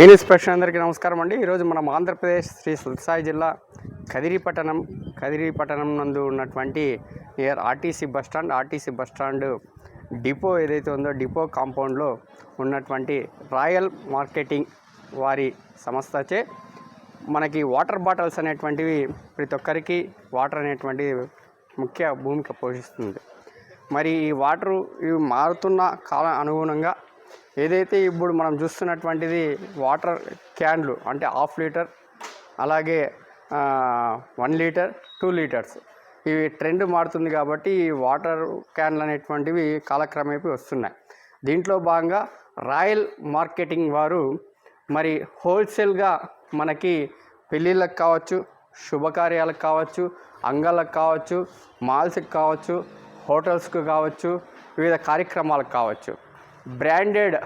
ఏనిస్ అందరికీ నమస్కారం అండి. ఈరోజు మనం ఆంధ్రప్రదేశ్ శ్రీ సత్యసాయి జిల్లా కదిరి పట్టణం కదిరి పట్టణం నందు ఉన్నటువంటి near RTC bus stand RTC bus stand depot ఏదైతే ఉందో డిపో కాంపౌండ్లో ఉన్నటువంటి రాయల్ మార్కెటింగ్ వారి సంస్థచే మనకి వాటర్ బాటిల్స్ అనేటువంటివి ప్రతి ఒక్కరికి వాటర్ అనేటువంటి ముఖ్య భూమిక పోషిస్తుంది. మరి ఈ వాటరు ఇవి మారుతున్న కాలం అనుగుణంగా ఏదైతే ఇప్పుడు మనం చూస్తున్నటువంటిది వాటర్ క్యాన్లు అంటే హాఫ్ లీటర్ అలాగే వన్ లీటర్ టూ లీటర్స్. ఇవి ట్రెండ్ మారుతుంది కాబట్టి ఈ వాటర్ క్యాన్లు అనేటువంటివి కాలక్రమేపీ వస్తున్నాయి. దీంట్లో భాగంగా రాయల్ మార్కెటింగ్ వారు మరి హోల్సేల్గా మనకి పెళ్ళిళ్ళకి కావచ్చు శుభకార్యాలకు కావచ్చు అంగాలకు కావచ్చు మాల్స్కి కావచ్చు హోటల్స్కు కావచ్చు వివిధ కార్యక్రమాలకు కావచ్చు. బ్రాండెడ్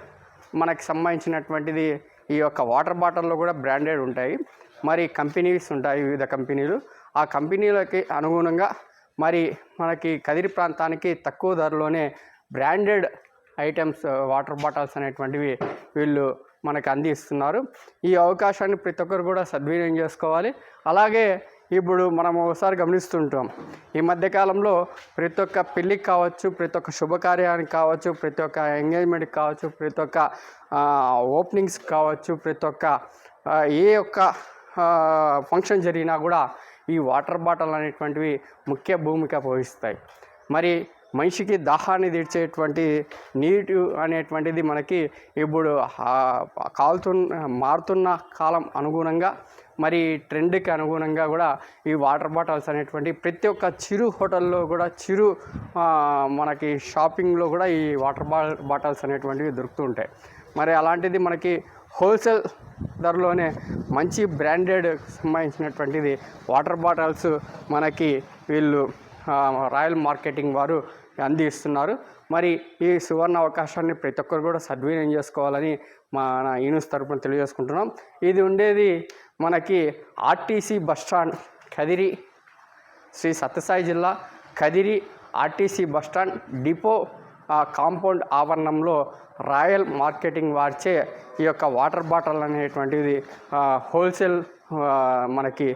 మనకి సంబంధించినటువంటిది ఈ యొక్క వాటర్ బాటిల్లో కూడా బ్రాండెడ్ ఉంటాయి. మరి కంపెనీస్ ఉంటాయి వివిధ కంపెనీలు. ఆ కంపెనీలకి అనుగుణంగా మరి మనకి కదిరి ప్రాంతానికి తక్కువ ధరలోనే బ్రాండెడ్ ఐటమ్స్ వాటర్ బాటిల్స్ అనేటువంటివి వీళ్ళు మనకు అందిస్తున్నారు. ఈ అవకాశాన్ని ప్రతి ఒక్కరు కూడా సద్వినియోగం చేసుకోవాలి. అలాగే ఇప్పుడు మనం ఒకసారి గమనిస్తుంటాం. ఈ మధ్యకాలంలో ప్రతి ఒక్క పెళ్ళికి కావచ్చు ప్రతి ఒక్క శుభకార్యానికి కావచ్చు ప్రతి ఒక్క ఎంగేజ్మెంట్కి కావచ్చు ప్రతి ఒక్క ఓపెనింగ్స్ కావచ్చు ప్రతి ఒక్క ఏ ఒక్క ఫంక్షన్ జరిగినా కూడా ఈ వాటర్ బాటిల్ అనేటువంటివి ముఖ్య భూమిక పోషిస్తాయి. మరి మనిషికి దాహాన్ని తీర్చేటువంటి నీటి అనేటువంటిది మనకి ఇప్పుడు కాలుతు మారుతున్న కాలం అనుగుణంగా మరి ట్రెండ్కి అనుగుణంగా కూడా ఈ వాటర్ బాటిల్స్ అనేటువంటి ప్రతి ఒక్క చిరు హోటల్లో కూడా చిరు మనకి షాపింగ్లో కూడా ఈ వాటర్ బా బాటిల్స్ అనేటువంటివి దొరుకుతూ ఉంటాయి. మరి అలాంటిది మనకి హోల్సేల్ ధరలోనే మంచి బ్రాండెడ్ సంబంధించినటువంటిది వాటర్ బాటిల్స్ మనకి వీళ్ళు రాయల్ మార్కెటింగ్ వారు అందిస్తున్నారు. మరి ఈ సువర్ణ అవకాశాన్ని ప్రతి ఒక్కరు కూడా సద్వినియోగం చేసుకోవాలని మా నా యూనిస్ తరపున తెలియజేసుకుంటున్నాం. ఇది ఉండేది మనకి RTC bus stand Kadiri Shri Sathya Sai Kadiri RTC bus stand depot compound ఆవరణంలో రాయల్ మార్కెటింగ్ వార్చే ఈ యొక్క వాటర్ బాటిల్ అనేటువంటిది హోల్సేల్ మనకి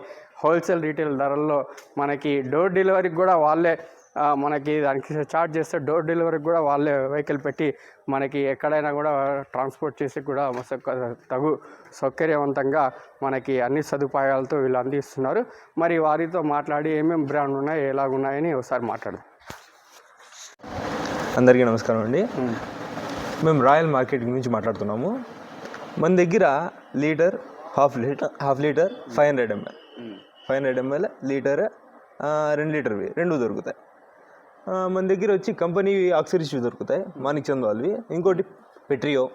హోల్సేల్ రీటైల్ ధరల్లో మనకి డోర్ డెలివరీకి కూడా వాళ్ళే మనకి దానికి ఛార్జ్ చేస్తే డోర్ డెలివరీకి కూడా వాళ్ళే వెహికల్ పెట్టి మనకి ఎక్కడైనా కూడా ట్రాన్స్పోర్ట్ చేసి కూడా తగు సౌకర్యవంతంగా మనకి అన్ని సదుపాయాలతో వీళ్ళు అందిస్తున్నారు. మరి వారితో మాట్లాడి ఏమేమి బ్రాండ్ ఉన్నాయి ఎలాగున్నాయని ఒకసారి మాట్లాడదాం. అందరికీ నమస్కారం అండి. మేము రాయల్ మార్కెట్ గురించి మాట్లాడుతున్నాము. మన దగ్గర litre half litre half litre five hundred ML five hundred ML litre రెండు లీటర్వి రెండు దొరుకుతాయి. మన దగ్గర వచ్చి కంపెనీ ఆక్సిరీస్ దొరుకుతాయి. మాణిక్ చంద్ వాళ్ళవి. ఇంకోటి పెట్రియో.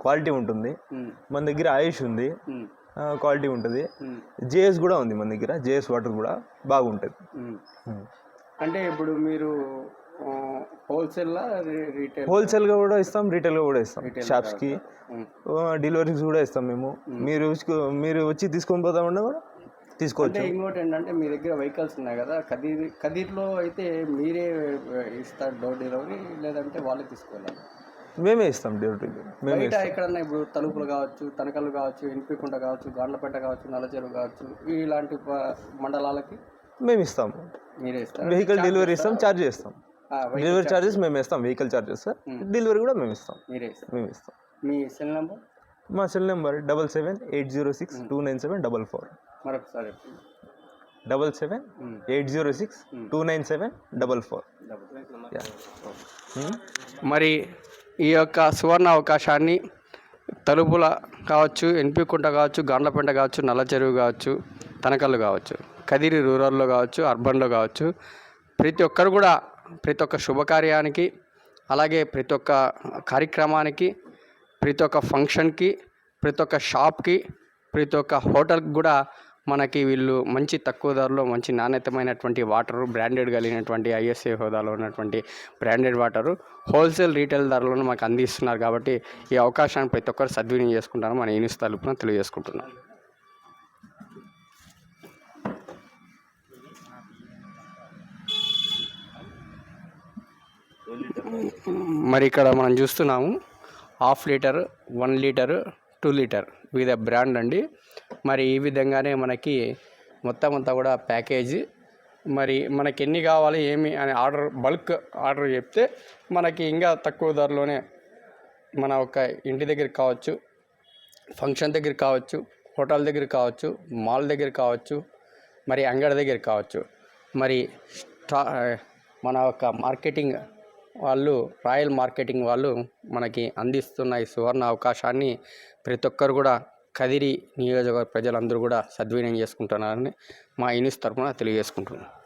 క్వాలిటీ ఉంటుంది. మన దగ్గర ఆయుష్ ఉంది. క్వాలిటీ ఉంటుంది. జేఎస్ కూడా ఉంది మన దగ్గర. జేఎస్ వాటర్ కూడా బాగుంటుంది. అంటే ఇప్పుడు మీరు హోల్సేల్గా కూడా ఇస్తాం రీటైల్గా కూడా ఇస్తాం. షాప్స్కి. డెలివరీస్ కూడా ఇస్తాం మేము. మీరు మీరు వచ్చి తీసుకొని పోతామన్నా కూడా తీసుకోవచ్చు. ఇంకోటి ఏంటంటే మీ దగ్గర వెహికల్స్ ఉన్నాయి కదా కదీర్ కదీర్లో అయితే మీరే ఇస్తారు డోర్ డెలివరీ లేదంటే వాళ్ళే తీసుకోవాలి? మేమే ఇస్తాం డెలివరీ. మేమే బయట ఎక్కడన్నా ఇప్పుడు తలుపులు కావచ్చు తనకలు కావచ్చు ఇన్పికుంట కావచ్చు గాండ్లపేట కావచ్చు నల్లచెరువు కావచ్చు ఇలాంటి మండలాలకి? మేము ఇస్తాం. మీరే ఇస్తారు? వెహికల్ డెలివరీ ఇస్తాం ఛార్జ్ చేస్తాం. డెలివరీ ఛార్జెస్ మేము ఇస్తాం వెహికల్ ఛార్జెస్ డెలివరీ కూడా మేము ఇస్తాం. మీరే మేము ఇస్తాం. మీ సెల్ నెంబర్ మా cell number double seven eight zero six two nine seven double four మరొకసారి. చెప్పండి. Double seven eight zero six two nine seven double four మరి ఈ యొక్క సువర్ణ అవకాశాన్ని తలుపుల కావచ్చు ఎన్పికుంట కావచ్చు గాండ్లపెంట కావచ్చు నల్ల చెరువు కావచ్చు తనకల్లు కావచ్చు కదిరి రూరల్లో కావచ్చు అర్బన్లో కావచ్చు ప్రతి ఒక్కరు కూడా ప్రతి ఒక్క శుభకార్యానికి అలాగే ప్రతి ఒక్క కార్యక్రమానికి ప్రతి ఒక్క ఫంక్షన్కి ప్రతి ఒక్క షాప్కి ప్రతి ఒక్క హోటల్కి కూడా మనకి వీళ్ళు మంచి తక్కువ ధరలో మంచి నాణ్యతమైనటువంటి వాటరు బ్రాండెడ్ కలిగినటువంటి ఐఎస్ఏ హోదాలో ఉన్నటువంటి బ్రాండెడ్ వాటరు హోల్సేల్ రీటైల్ ధరలను మాకు అందిస్తున్నారు కాబట్టి ఈ అవకాశాన్ని ప్రతి ఒక్కరు సద్వినియోగం చేసుకుంటారు మన యూనిస్ తలుపున తెలియజేసుకుంటున్నాను. మరి ఇక్కడ మనం చూస్తున్నాము half litre one litre two litre వివిధ బ్రాండ్ అండి. మరి ఈ విధంగానే మనకి మొత్తం అంతా కూడా ప్యాకేజీ. మరి మనకి ఎన్ని కావాలి ఏమి అని ఆర్డర్ బల్క్ ఆర్డర్ చెప్తే మనకి ఇంకా తక్కువ ధరలోనే మన ఒక ఇంటి దగ్గర కావచ్చు ఫంక్షన్ దగ్గర కావచ్చు హోటల్ దగ్గర కావచ్చు మాల్ దగ్గర కావచ్చు మరి అంగడి దగ్గర కావచ్చు. మరి స్టా మన యొక్క మార్కెటింగ్ వాళ్ళు రాయల్ మార్కెటింగ్ వాళ్ళు మనకి అందిస్తున్న ఈ సువర్ణ అవకాశాన్ని ప్రతి ఒక్కరు కూడా కదిరి నియోజకవర్గ ప్రజలందరూ కూడా సద్వినియోగం చేసుకుంటున్నారని మా ఇనిస్ తరఫున తెలియజేసుకుంటున్నాను